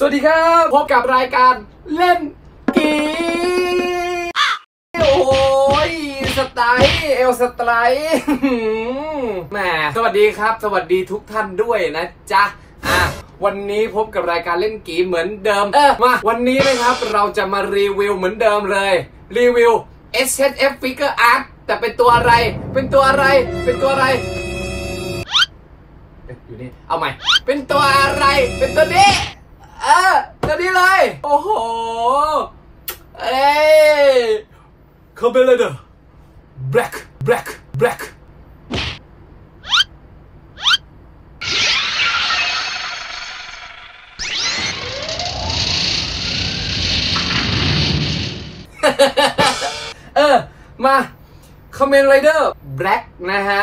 สวัสดีครับ พบกับรายการเล่นกีโอ้ยสไตล์เอลสไตล์แหมสวัสดีครับ สวัสดีทุกท่านด้วยนะจ๊ะอะวันนี้พบกับรายการเล่นกีเหมือนเดิม เออมาวันนี้นะครับเราจะมารีวิวเหมือนเดิมเลย รีวิว S H F Figure Art แต่เป็นตัวอะไร เป็นตัวอะไร เป็นตัวอะไรอยู่นี่ เอาใหม่ เป็นตัวอะไร เป็นตัวนี้ เออตัวนี้เลย โอ้โห เอ้ยเขาเป็นอรเด้อ black black black เออ มาคอมเมนต์ไรเดอร์ black นะฮะ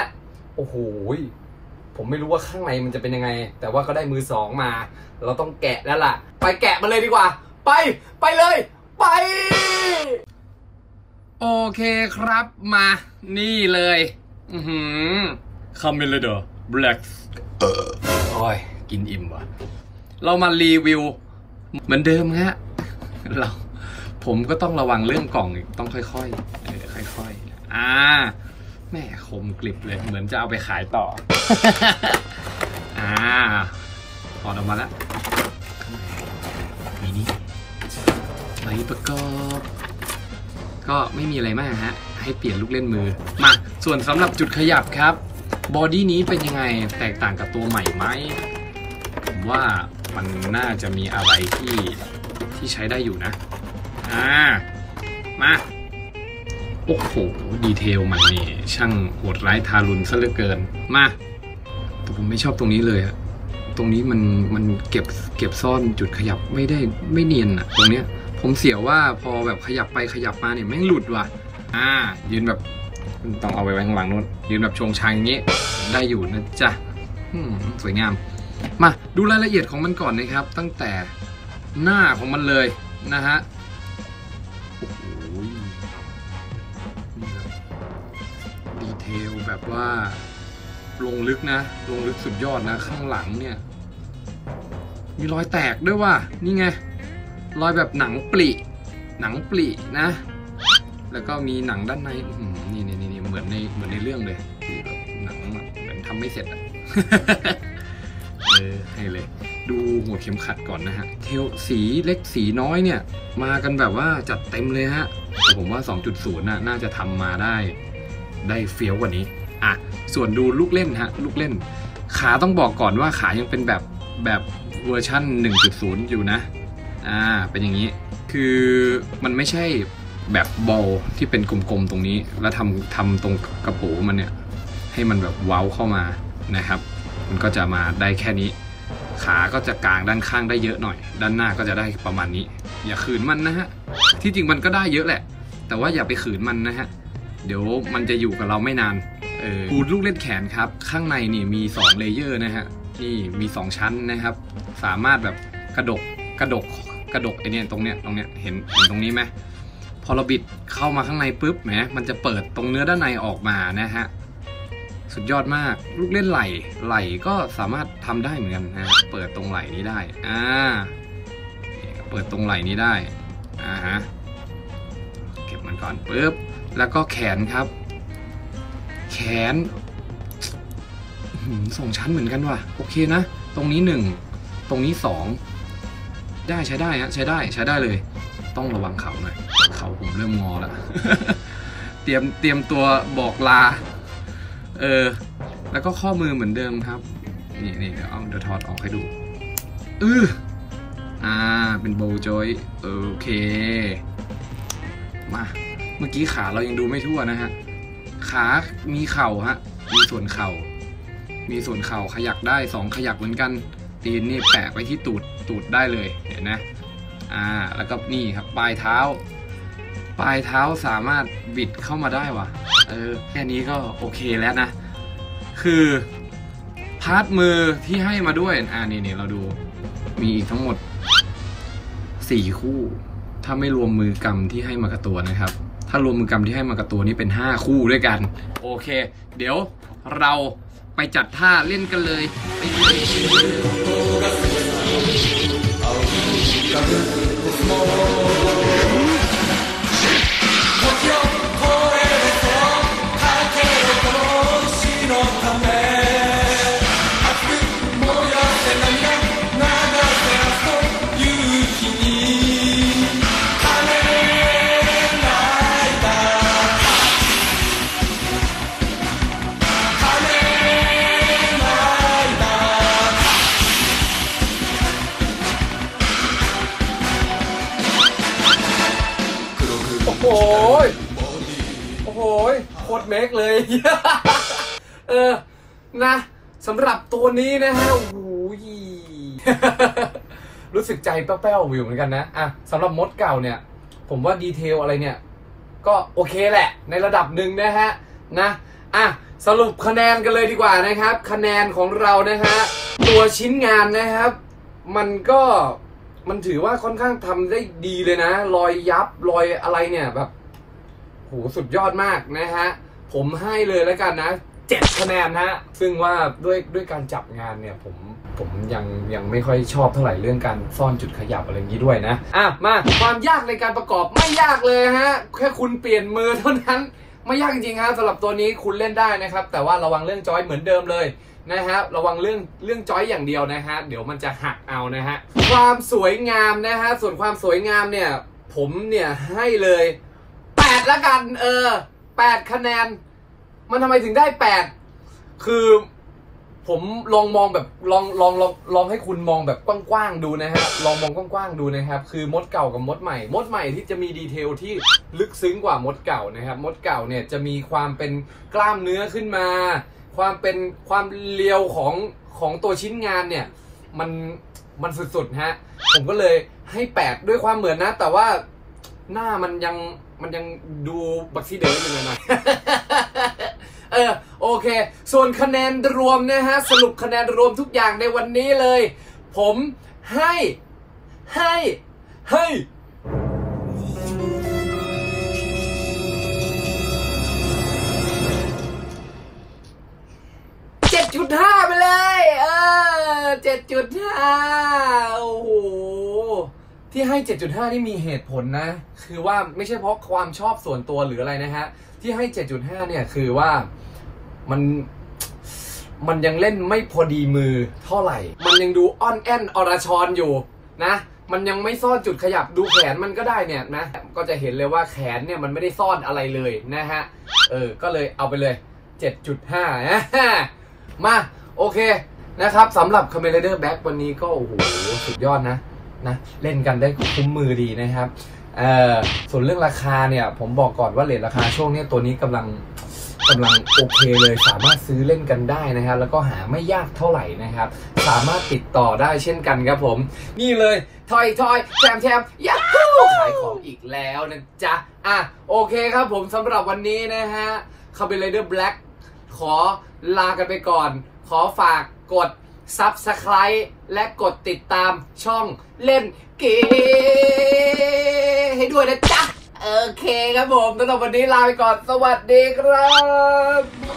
โอ้โห ผมไม่รู้ว่าข้างในมันจะเป็นยังไง แต่ว่าก็ได้มือสองมา เราต้องแกะแล้วล่ะ ไปแกะมาเลยดีกว่า ไป ไปเลย ไป โอเคครับมา นี่เลย อือหือคอมเมนต์เลยเด้อ black โอ้ย กินอิ่มว่ะ เรามารีวิว เหมือนเดิมฮะ เรา ผมก็ต้องระวังเรื่องกล่องอีกต้องค่อยๆเออค่อยๆ อ่าแม่คมกลิบเลย เหมือนจะเอาไปขายต่อ อ่าถอดออกมาแล้วมีนี่ใบประกอบ ก็ไม่มีอะไรมากฮะ ให้เปลี่ยนลูกเล่นมือ มา ส่วนสำหรับจุดขยับครับ บอดี้นี้เป็นยังไง แตกต่างกับตัวใหม่ไหมผมว่ามันน่าจะมีอะไรที่ที่ใช้ได้อยู่นะ อ่า มา โอ้โหดีเทลมันนี่ช่างโหดร้ายทารุณซะเหลือเกิน มาแต่ผมไม่ชอบตรงนี้เลยอะตรงนี้มันมันเก็บเก็บซ่อนจุดขยับไม่ได้ไม่เนียนอะตรงเนี้ย ผมเสียวว่าพอแบบขยับไปขยับมาเนี่ยแม่งหลุดว่ะ อ่า ยืนแบบต้องเอาไว้ไว้ข้างหลังนู้นยืนแบบชงชางอย่างงี้ ได้อยู่นะจ๊ะสวยงาม มาดูรายละเอียดของมันก่อนนะครับ ตั้งแต่หน้าของมันเลยนะฮะ เทลแบบว่าลงลึกนะ ลงลึกสุดยอดนะ ข้างหลังเนี่ย มีรอยแตกด้วยว่ะ นี่ไง รอยแบบหนังปลิหนังปลินะ แล้วก็มีหนังด้านในนี่นี่นี่เหมือนในเหมือนในเรื่องเลยที่แบบหนังแบบเหมือนทำไม่เสร็จอะเออให้เลย ดูหัวเข็มขัดก่อนนะฮะ เทลสีเล็กสีน้อยเนี่ย มากันแบบว่าจัดเต็มเลยฮะแต่ผมว่า 2.0น่ะน่าจะทำมาได้ ได้เฟี้ยวกว่านี้ อะ ส่วนดูลูกเล่นฮะ ลูกเล่น ขาต้องบอกก่อนว่าขายังเป็นแบบแบบเวอร์ชั่น 1.0 อยู่นะ อ่า เป็นอย่างนี้ คือมันไม่ใช่แบบบอลที่เป็นกลมๆตรงนี้ แล้วทำทำตรงกระโปรงมันเนี่ย ให้มันแบบเว้าเข้ามานะครับ มันก็จะมาได้แค่นี้ ขาก็จะกางด้านข้างได้เยอะหน่อย ด้านหน้าก็จะได้ประมาณนี้ อย่าขืนมันนะฮะ ที่จริงมันก็ได้เยอะแหละ แต่ว่าอย่าไปขืนมันนะฮะ เดี๋ยวมันจะอยู่กับเราไม่นานเออปูลูกเล่นแขนครับ ข้างในนี่มี 2 เลเยอร์นะฮะนี่มี 2 ชั้นนะครับ สามารถแบบกระดกกระดกกระดกไอเนี่ยตรงเนี้ยตรงเนี้ยเห็นเห็นตรงนี้ไหมพอเราบิดเข้ามาข้างในปุ๊บแหมมันจะเปิดตรงเนื้อด้านในออกมานะฮะสุดยอดมากลูกเล่นไหล่ไหล่ก็สามารถทำได้เหมือนกันนะเปิดตรงไหล่นี้ได้อ่าเปิดตรงไหล่นี้ได้อ่าฮะเก็บมันก่อนปุ๊บ แล้วก็แขนครับ แขนสองชั้นเหมือนกันว่ะ โอเคนะ ตรงนี้หนึ่งตรงนี้สองได้ใช้ได้ฮะใช้ได้ใช้ได้เลย ต้องระวังเขาหน่อยเขาผมเริ่มงอแล้วเตรียมเตรียมตัวบอกลา เออ แล้วก็ข้อมือเหมือนเดิมครับ นี่นี่เดี๋ยวเอาเดี๋ยวถอดออกให้ดูอืออ่า เป็นโบจอยโอเค มา เมื่อกี้ขาเรายังดูไม่ทั่วนะฮะ ขามีเข่าฮะ มีส่วนเข่า มีส่วนเข่าขยักได้สองขยักเหมือนกัน ตีนนี่แปะไว้ที่ตูดตูดได้เลยเห็นนะอ่า แล้วก็นี่ครับปลายเท้า ปลายเท้าสามารถบิดเข้ามาได้ว่ะเออแค่นี้ก็โอเคแล้วนะ คือพาร์ทมือที่ให้มาด้วย อ่านี่นี่เราดู มีอีกทั้งหมด4คู่ ถ้าไม่รวมมือกำที่ให้มากับตัวนะครับ ถ้ารวมมือกำที่ให้มากับตัวนี้เป็น 5 คู่ด้วยกัน โอเค เดี๋ยวเราไปจัดท่าเล่นกันเลยไปเลย โอ้ยโอ้โหยโคตรเมกเลย เออ นะสำหรับตัวนี้นะฮะ โอ้โหยรู้สึกใจแป้วๆอยู่เหมือนกันนะ อะสำหรับมดเก่าเนี่ย ผมว่าดีเทลอะไรเนี่ย ก็โอเคแหละ ในระดับหนึ่งนะฮะ นะ อะ สรุปคะแนนกันเลยดีกว่านะครับ คะแนนของเรานะฮะ ตัวชิ้นงานนะครับ มันก็ มันถือว่าค่อนข้างทำได้ดีเลยนะ รอยยับรอยอะไรเนี่ยแบบโหสุดยอดมากนะฮะ ผมให้เลยแล้วกันนะเจ็ดคะแนนฮะ ซึ่งว่าด้วยด้วยการจับงานเนี่ยผมผมยังยังไม่ค่อยชอบเท่าไหร่เรื่องการซ่อนจุดขยับอะไรอย่างนี้ด้วยนะ อะมาความยากในการประกอบไม่ยากเลยฮะ แค่คุณเปลี่ยนมือเท่านั้น ไม่ยากจริงๆครับสำหรับตัวนี้คุณเล่นได้นะครับ แต่ว่าระวังเรื่องจอยเหมือนเดิมเลยนะฮะระวังเรื่องเรื่องจอยอย่างเดียวนะฮะเดี๋ยวมันจะหักเอานะฮะความสวยงามนะฮะส่วนความสวยงามเนี่ย ผมเนี่ยให้เลยแปดละกันเออแปดคะแนน มันทำไมถึงได้แปดคือ ผมลองมองแบบลองลองลองลองให้คุณมองแบบกว้างๆดูนะฮะลองมองกว้างๆดูนะครับ คือมดเก่ากับมดใหม่ มดใหม่ที่จะมีดีเทลที่ลึกซึ้งกว่ามดเก่านะครับ มดเก่าเนี่ยจะมีความเป็นกล้ามเนื้อขึ้นมา ความเป็นความเรียวของของตัวชิ้นงานเนี่ย มันมันสุดๆฮะผมก็เลยให้แปดด้วยความเหมือนนะ แต่ว่าหน้ามันยังมันยังดูบักซี่เดอร์อยู่หน่อย เออโอเค ส่วนคะแนนรวมนะฮะ สรุปคะแนนรวมทุกอย่างในวันนี้เลย ผมให้ ให้ ให้เจ็ดจุดห้าไปเลย เออเจ็ดจุดห้าโอ้โห ที่ให้ 7.5 นี่มีเหตุผลนะ คือว่าไม่ใช่เพราะความชอบส่วนตัวหรืออะไรนะฮะ ที่ให้ 7.5 เนี่ยคือว่ามันมันยังเล่นไม่พอดีมือเท่าไหร่ มันยังดูอ่อนแอนอรชรอยู่นะ มันยังไม่ซ่อนจุดขยับดูแขนมันก็ได้เนี่ยนะ ก็จะเห็นเลยว่าแขนเนี่ยมันไม่ได้ซ่อนอะไรเลยนะฮะ เออ ก็เลยเอาไปเลย 7.5นะมา โอเคนะครับสำหรับ c a m e r a d e r Back วันนี้ก็โอ้โหสุดยอดนะ นะเล่นกันได้คุ้มมือดีนะครับส่วนเรื่องราคาเนี่ยผมบอกก่อนว่าเลทราคาช่วงนี้ตัวนี้กำลังกำลังโอเคเลยสามารถซื้อเล่นกันได้นะครับแล้วก็หาไม่ยากเท่าไหร่นะครับ สามารถติดต่อได้เช่นกันครับผม นี่เลยทอยทอยแชมแชมยัฮูขายของอีกแล้วนะจ๊ะอะโอเคครับผมสำหรับวันนี้นะฮะ c a m e r a d e r Black ขอลากันไปก่อน ขอฝากกด Subscribe และกดติดตามช่องเล่นเกมให้ด้วยนะจ๊ะ โอเคครับผมสำหรับวันนี้ลาไปก่อน สวัสดีครับ